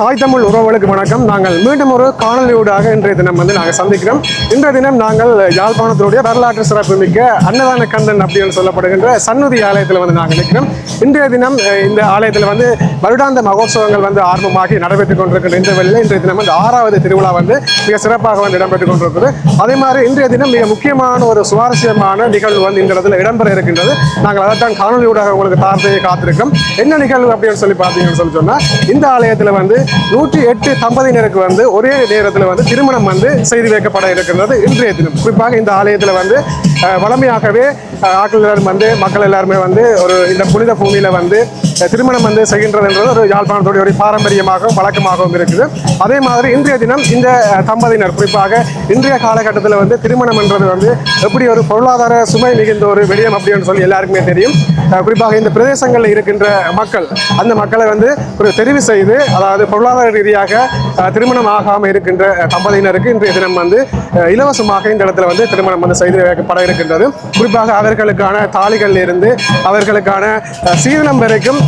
தாய் தமிழ் உறவுகளுக்கு வணக்கம். நாங்கள் மீண்டும் ஒரு காணொலியூடாக இன்றைய தினம் வந்து நாங்கள் சந்திக்கிறோம். இன்றைய தினம் நாங்கள் யாழ்ப்பாணத்தினுடைய வரலாற்று சிறப்புமிக்க அன்னதான கந்தன் அப்படின்னு சொல்லப்படுகின்ற சன்னுதி ஆலயத்தில் வந்து நாங்கள் நிற்கிறோம். இன்றைய தினம் இந்த ஆலயத்தில் வந்து வருடாந்த மகோத்சவங்கள் வந்து ஆரம்பமாகி நடைபெற்றுக் கொண்டிருக்கின்ற இந்த வேளையில் இன்றைய தினம் வந்து ஆறாவது திருவிழா வந்து மிக சிறப்பாக வந்து இடம்பெற்றுக் கொண்டிருக்கிறது. அதே மாதிரி இன்றைய தினம் மிக முக்கியமான ஒரு சுவாரஸ்யமான நிகழ்வு வந்து இந்த இடத்துல இடம்பெற இருக்கின்றது. நாங்கள் அதைத்தான் காணொலியூடாக உங்களுக்கு தார்த்தையை காத்திருக்கோம் என்ன நிகழ்வு அப்படின்னு சொல்லி பார்த்தீங்கன்னு சொல்லி சொன்னால் இந்த ஆலயத்தில் வந்து நூற்றி எட்டு தம்பதியினருக்கு வந்து ஒரே நேரத்தில் வந்து திருமணம் வந்து செய்து வைக்கப்பட இருக்கின்றது இன்றைய தினம். குறிப்பாக இந்த ஆலயத்தில் வந்து வளமையாகவே ஆட்கள் எல்லாரும் வந்து மக்கள் எல்லாருமே வந்து ஒரு இந்த புனித பூமியில வந்து திருமணம் வந்து செய்கின்றதுன்றது ஒரு யாழ்ப்பாணத்துடைய ஒரு பாரம்பரியமாகவும் வழக்கமாகவும் இருக்குது. அதே மாதிரி இன்றைய தினம் இந்த தம்பதியினர் குறிப்பாக இன்றைய காலகட்டத்தில் வந்து திருமணம் என்றது வந்து எப்படி ஒரு பொருளாதார சுமை மிகுந்த ஒரு விடயம் அப்படின்னு சொல்லி எல்லாருக்குமே தெரியும். குறிப்பாக இந்த பிரதேசங்களில் இருக்கின்ற மக்கள் அந்த மக்களை வந்து ஒரு தெரிவு செய்து அதாவது பொருளாதார ரீதியாக அஹ், திருமணம் ஆகாமல் இருக்கின்ற தம்பதியினருக்கு இன்றைய தினம் வந்து இலவசமாக இந்த இடத்துல வந்து திருமணம் வந்து செய்து வைக்கப்பட இருக்கின்றது. குறிப்பாக அவர்களுக்கான தாலிகளில் இருந்து அவர்களுக்கான சீதனம் வரைக்கும்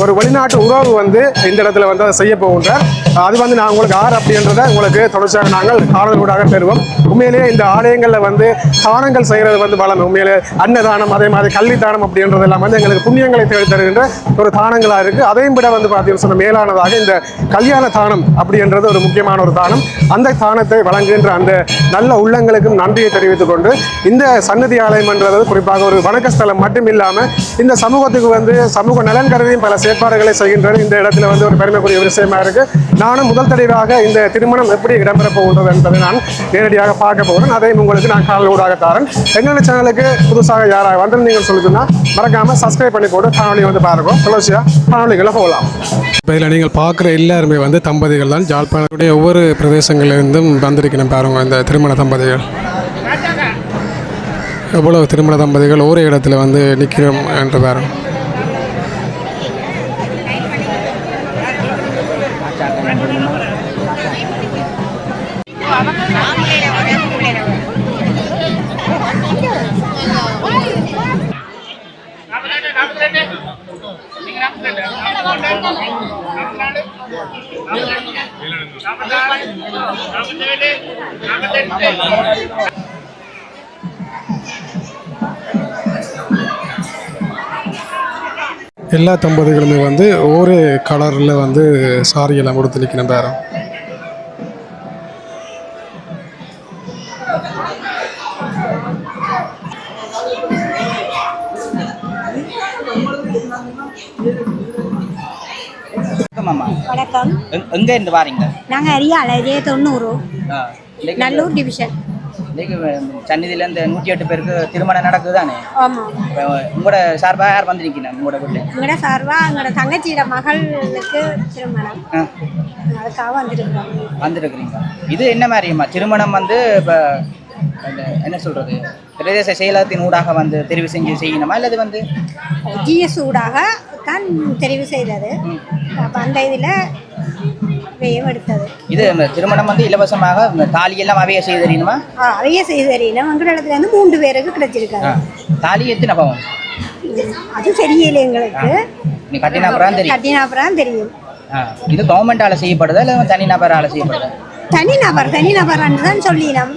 ஒரு வெளிநாட்டு உறவு வந்து இந்த இடத்துல வந்து அதை செய்ய போகின்றார். அது வந்து நான் உங்களுக்கு ஆறு அப்படின்றத உங்களுக்கு தொடர்ச்சியாக நாங்கள் காணொலியூடாக பெறுவோம். உண்மையிலேயே இந்த ஆலயங்களில் வந்து தானங்கள் செய்கிறது வந்து வளம். உண்மையிலே அன்னதானம் அதே மாதிரி கல்வி தானம் அப்படின்றதெல்லாம் வந்து எங்களுக்கு புண்ணியங்களை தேடி தருகின்ற ஒரு தானங்களாக இருக்குது அதையும் விட வந்து பார்த்தீங்கன்னு சொன்ன மேலானதாக இந்த கல்யாண தானம் அப்படின்றது ஒரு முக்கியமான ஒரு தானம். அந்த தானத்தை வழங்குகின்ற அந்த நல்ல உள்ளங்களுக்கும் நன்றியை தெரிவித்துக் கொண்டு இந்த சன்னதி ஆலயம்ன்றது குறிப்பாக ஒரு வணக்கஸ்தலம் மட்டும் இல்லாமல் இந்த சமூகத்துக்கு வந்து சமூக நலன் கருதியும் பல செயற்பாடுகளை செய்கின்றது இந்த இடத்துல வந்து ஒரு பெருமைக்குரிய விஷயமா இருக்கு. நானும் முதல் தடவையாக இந்த திருமணம் எப்படி இடம்பெறப் போகின்றது என்பதை நான் நேரடியாக பார்க்க போகிறேன். அதையும் உங்களுக்கு நான் கால் ஊடாக தாரேன். எங்களோட சேனலுக்கு புதுசாக யாராக வந்து நீங்கள் சொல்லுதுன்னா மறக்காம சப்ஸ்கிரைப் பண்ணி போட்டு காணொலி வந்து பாருங்க. தொடர்ச்சியாக காணொலிகளை போகலாம். இப்போ இதில் நீங்கள் பார்க்குற எல்லாருமே வந்து தம்பதிகள் தான் ஜாழ்ப்பாணத்துடைய ஒவ்வொரு பிரதேசங்களிலிருந்தும் வந்திருக்கணும் பாருங்க இந்த திருமண தம்பதிகள். எவ்வளவு திருமண தம்பதிகள் ஒரே இடத்துல வந்து நிற்கிறோம் என்று பாருங்கள் எல்லா தம்பதிகளுமே வந்து ஒரே கலரில் வந்து சாரி எல்லாம் கொடுத்து நிற்கணும் பேரம். வணக்கம். எங் எங்கே இருந்து வாரீங்க? நாங்கள் அரியால ஜே தொண்ணூறு. நல்லூர் டிவிஷன். இன்னைக்கு நூற்றி எட்டு பேருக்கு திருமணம் நடக்குது தானே ஆமாம் உங்களோட சார்பாக யார் வந்திருக்கீங்க உங்களோட வீட்டில்? எங்களோட சார்பாக எங்களோட தங்கச்சியோட மகளுக்கு திருமணம். அதுக்காக வந்துருக்குறோம். வந்துருக்குறீங்க. இது என்ன மாதிரிம்மா? திருமணம் வந்து இப்போ என்ன சொல்கிறது பிரதேச செயலகத்தின் ஊடாக வந்து தெரிவு செஞ்சு செய்யணுமா? இல்லது வந்து ஜிஎஸ் ஊடாக தான் தெரிவு செய்தது. அப்போ அந்த இதில் இது திருமணம் வந்து இலவசமாக இந்த தாலியெல்லாம் அவைய செய்து ஆ, அதையே செய்து தெரியல எங்களிடத்துல இருந்து மூன்று பேருக்கு ஆ கிடைச்சிருக்காரு தாலி எத்தனை பவன்? அது தெரியல எங்களுக்கு. நீ கட்டின அப்புறம் தெரியும். கட்டின அப்புறம் தெரியும். இது கவர்மெண்டால் செய்யப்படுதா இல்லை தனி நபரால் செய்யப்படுதா? தனி நபர் தனி நபர் தான் சொல்லினோம்.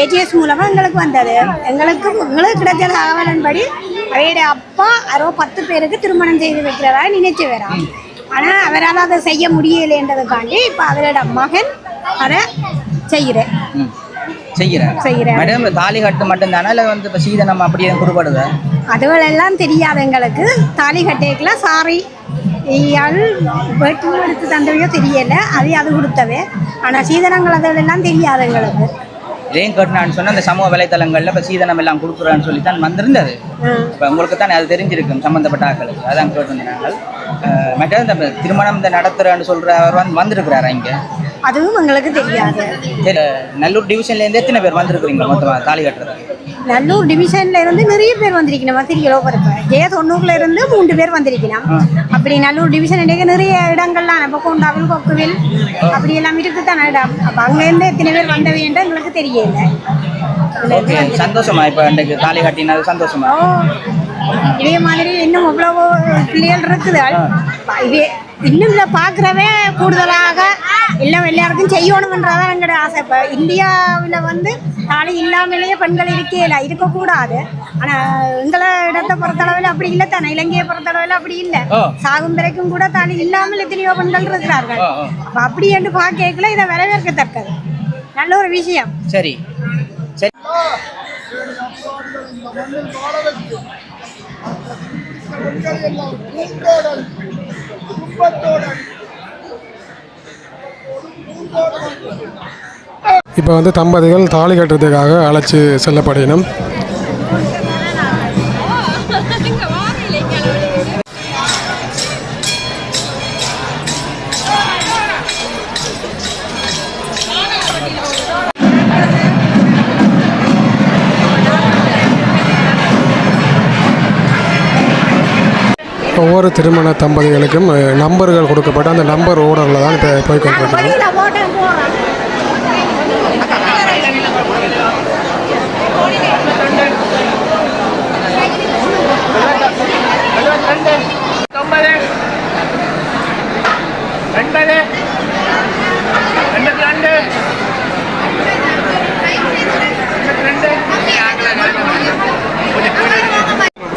ஏஜிஎஸ் மூலமா எங்களுக்கு வந்தது. எங்களுக்கு எங்களுக்கு கிடைச்ச தகவலின்படி அவையோட அப்பா அரோ பத்து பேருக்கு திருமணம் செய்து வைக்கிறதா நினைச்சு வரான். ஆனா அவரால் அதை செய்ய முடியலைன்றதுக்காண்டி இப்ப அவரோட மகன் அதை செய்கிறேன் செய்கிறேன் செய்கிறேன் மேடம் தாலி கட்டு மட்டும்தானா? இல்லை வந்து இப்போ சீதனம் அப்படியே குறுபடுதா? அதுகளெல்லாம் தெரியாது எங்களுக்கு. தாலி கட்டேக்கெல்லாம் சாரி இயாள் வெட்டு எடுத்து தந்தவையோ தெரியல. அது அது கொடுத்தவே. ஆனா சீதனங்கள் அதெல்லாம் தெரியாது எங்களுக்கு. இதையும் கட்டினான்னு சொன்னால் அந்த சமூக வலைத்தளங்களில் இப்போ சீதனம் எல்லாம் கொடுக்குறான்னு சொல்லி தான் வந்திருந்தது. இப்போ உங்களுக்கு தானே அது தெரிஞ்சிருக்கும் சம்மந்தப்பட்ட ஆட்களுக்கு. அதான் அஹ், மற்ற இந்த திருமணம் இந்த நடத்துகிறேன்னு சொல்கிற அவர் வந்து வந்திருக்கிறாரா இங்கே? அதுவும் எங்களுக்கு தெரியாது. சரி நல்லூர் டிவிஷன்லேருந்து எத்தனை பேர் வந்திருக்கிறீங்க மொத்தமாக தாலி கட்டுறது நல்லூர் டிவிஷன்ல இருந்து நிறைய பேர் வந்திருக்கணும் தெரியலோ பிறப்பு ஜெய தொண்ணூறுல இருந்து மூன்று பேர் வந்திருக்கணும் அப்படி நல்லூர் டிவிஷன் நிறைய இடங்கள்லாம் இப்போ கொண்டாவில் கொக்குவில் அப்படி எல்லாம் இருக்குதான இடம். அப்போ அங்கேருந்து எத்தனை பேர் வந்தவைன்ற எங்களுக்கு தெரியல. ஓகே. சந்தோஷமா இப்போ இன்றைக்கு தாலி கட்டினது சந்தோஷமா? இதே மாதிரி இன்னும் அவ்வளவோ பிள்ளைகள் இருக்குது. இதே இன்னும் இதை பார்க்குறவன் கூடுதலாக இல்லை எல்லாருக்கும் செய்யணுன்றதான் எங்களோட ஆசை. இப்போ இந்தியாவில் வந்து தாலி இல்லாமலேயே பெண்கள் இருக்கேல இருக்கக்கூடாது. ஆனால் எங்களை இடத்தை பொறுத்தளவில் அப்படி இல்லை தானே. இலங்கையை பொறுத்தளவில் அப்படி இல்லை. வரைக்கும் கூட தாலி இல்லாமல் எத்தனையோ பெண்கள் இருக்கிறார்கள். அப்போ அப்படி என்று பார்க்கல இதை வரவேற்கத்தக்கது. நல்ல ஒரு விஷயம். சரி. சரி. இப்போ வந்து தம்பதிகள் தாலி கட்டுறதுக்காக அழைச்சி செல்லப்படினும். ஒவ்வொரு திருமண தம்பதிகளுக்கும் நம்பர்கள் கொடுக்கப்பட்டு அந்த நம்பர் ஓர்டரில் தான் இப்போ போய் கொண்டிருக்கிறோம் தொம்பது எண்பது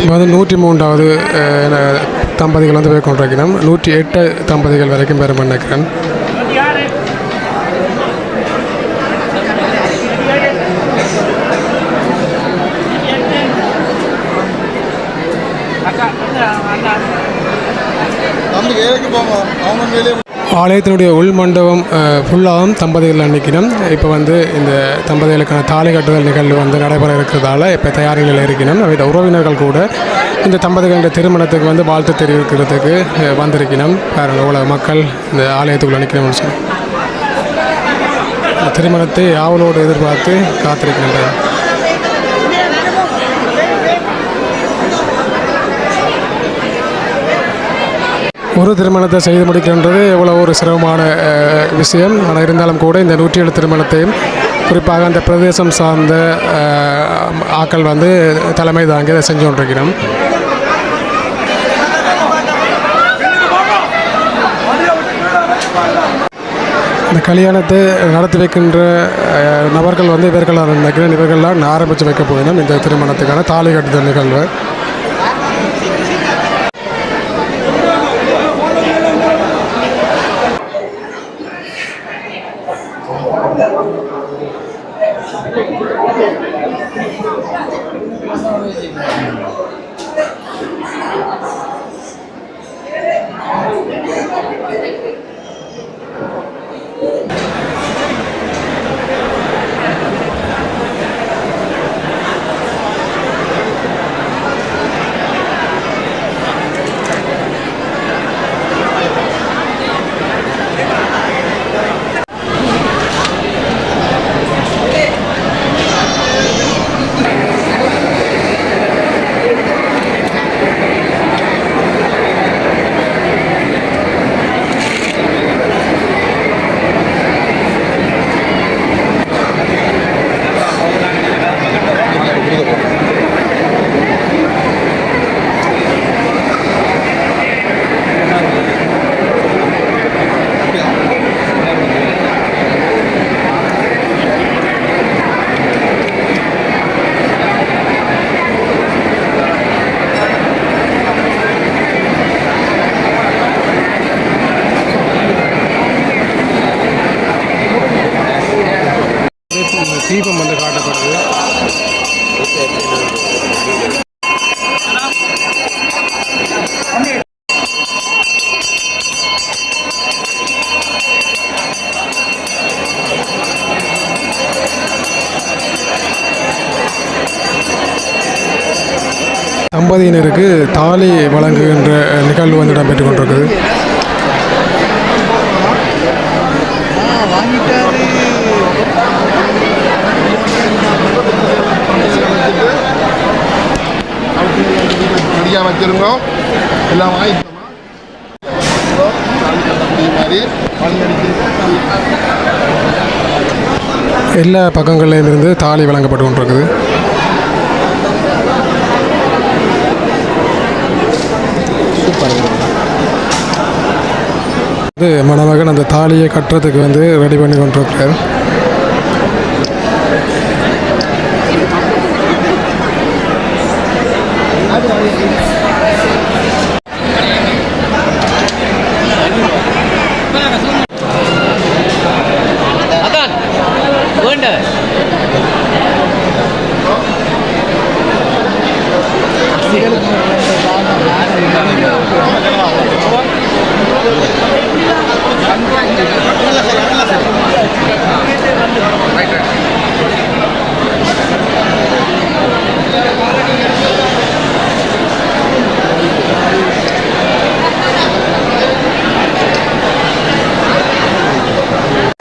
வந்து நூற்றி மூன்றாவது தம்பதிகள் வந்து போய் கொண்டிருக்கிறோம் நூற்றி எட்டு தம்பதிகள் வரைக்கும் பெறும் நினைக்கிறேன் தம்பி வேலைக்கு போங்க. அவங்க மேலே ஆலயத்தினுடைய உள் மண்டபம் ஃபுல்லாகவும் தம்பதிகள் நிற்கிறோம் இப்போ வந்து இந்த தம்பதிகளுக்கான தாலி கட்டுதல் நிகழ்வு வந்து நடைபெற இருக்கிறதால இப்போ தயாரிகளில் இருக்கணும் இந்த உறவினர்கள் கூட இந்த தம்பதிகளுடைய திருமணத்துக்கு வந்து வாழ்த்து தெரிவிக்கிறதுக்கு வந்திருக்கணும் வந்திருக்கிறோம் பாருங்கள் இவ்வளோ மக்கள் இந்த ஆலயத்துக்குள்ள நிற்கிறோம்னு சொல்லி திருமணத்தை ஆவலோடு எதிர்பார்த்து காத்திருக்கின்றனர் ஒரு திருமணத்தை செய்து முடிக்கின்றது எவ்வளோ ஒரு சிரமமான விஷயம். ஆனால் இருந்தாலும் கூட இந்த நூற்றி ஏழு திருமணத்தையும் குறிப்பாக அந்த பிரதேசம் சார்ந்த ஆக்கள் வந்து தலைமை தாங்கி அதை செஞ்சு கொண்டிருக்கிறோம். இந்த கல்யாணத்தை நடத்தி வைக்கின்ற நபர்கள் வந்து இவர்களாக நினைக்கிறேன் இவர்கள்லாம் ஆரம்பித்து வைக்க போயிடும் இந்த திருமணத்துக்கான தாலி கட்டுதல் நிகழ்வு. தீபம் வந்து காட்டப்படுது. தம்பதியினருக்கு தாலி வழங்குகின்ற நிகழ்வு வந்து இடம்பெற்றுக் கொண்டிருக்குது ரெடியாக வச்சுருந்தோம் எல்லாம் வாங்கிட்டோமா மாதிரி எல்லா பக்கங்கள்லேயும் இருந்து தாலி வழங்கப்பட்டு கொண்டிருக்குது. இது மணமகன் அந்த தாலியை கட்டுறதுக்கு வந்து ரெடி பண்ணி கொண்டிருக்கிறார்.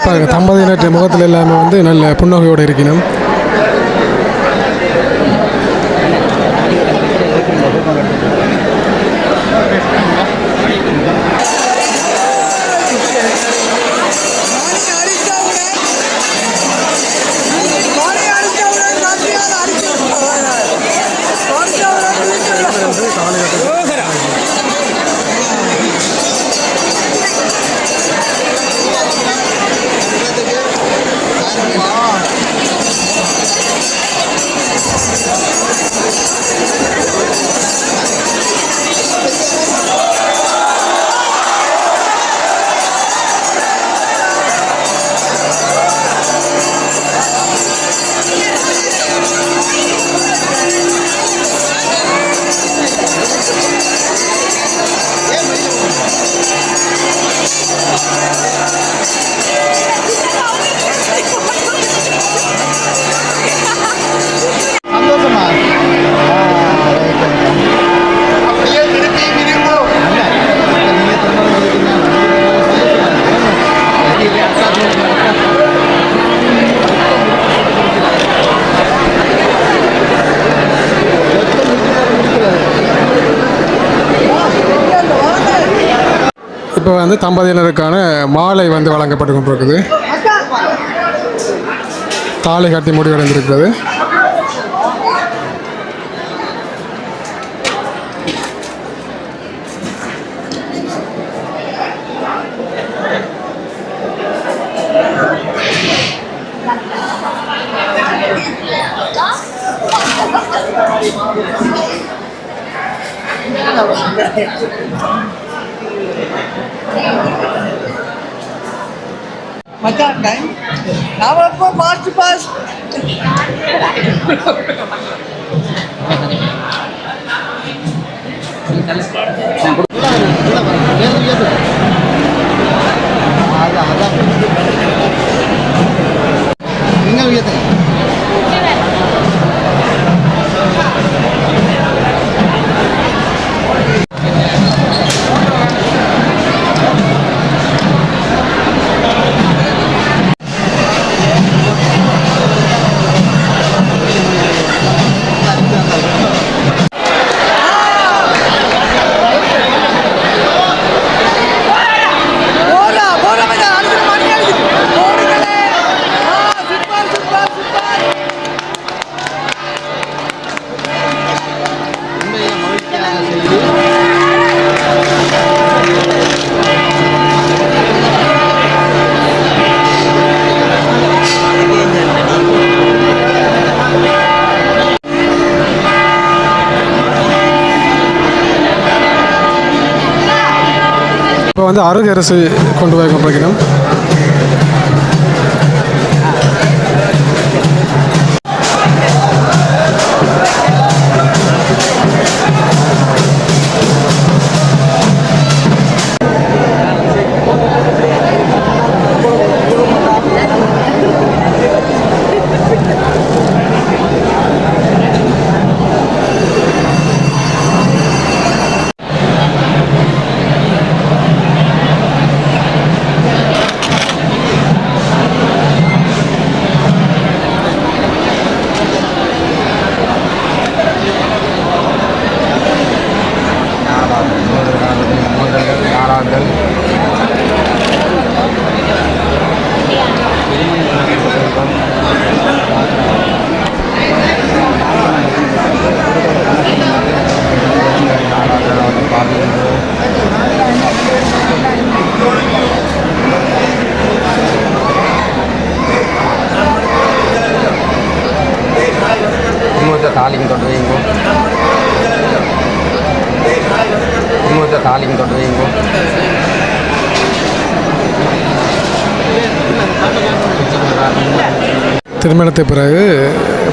பாருங்க தம்பதியினற்ற முகத்தில் எல்லாமே வந்து நல்ல புன்னகையோடு இருக்கணும். இப்போ வந்து தம்பதியினருக்கான மாலை வந்து வழங்கப்பட்டு கொண்டிருக்குது. தாலி கட்டி முடிவடைந்திருக்கிறது. மச்சான் டைம் நாம எப்போ பாஸ்ட் பாஸ்ட் அதான் இப்போ வந்து அருகரசு கொண்டு போய் கொண்டிருக்கணும் திருமணத்தை பிறகு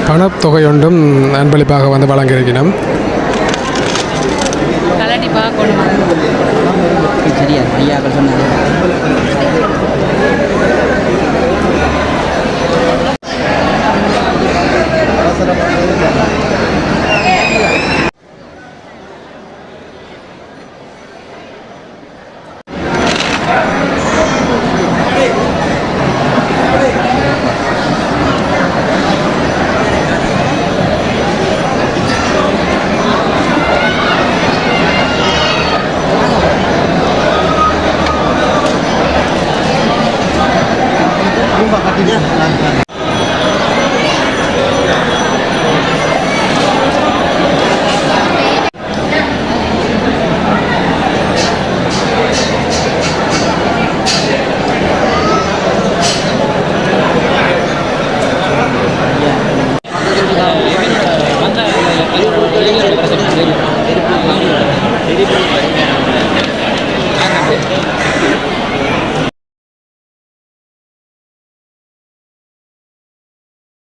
பணத்தொகை ஒன்றும் அன்பளிப்பாக வந்து வழங்கியிருக்கிறோம். கலட்டி பார்க்கணும்? சரியா ஐயாக்கள் சொன்னது máquinas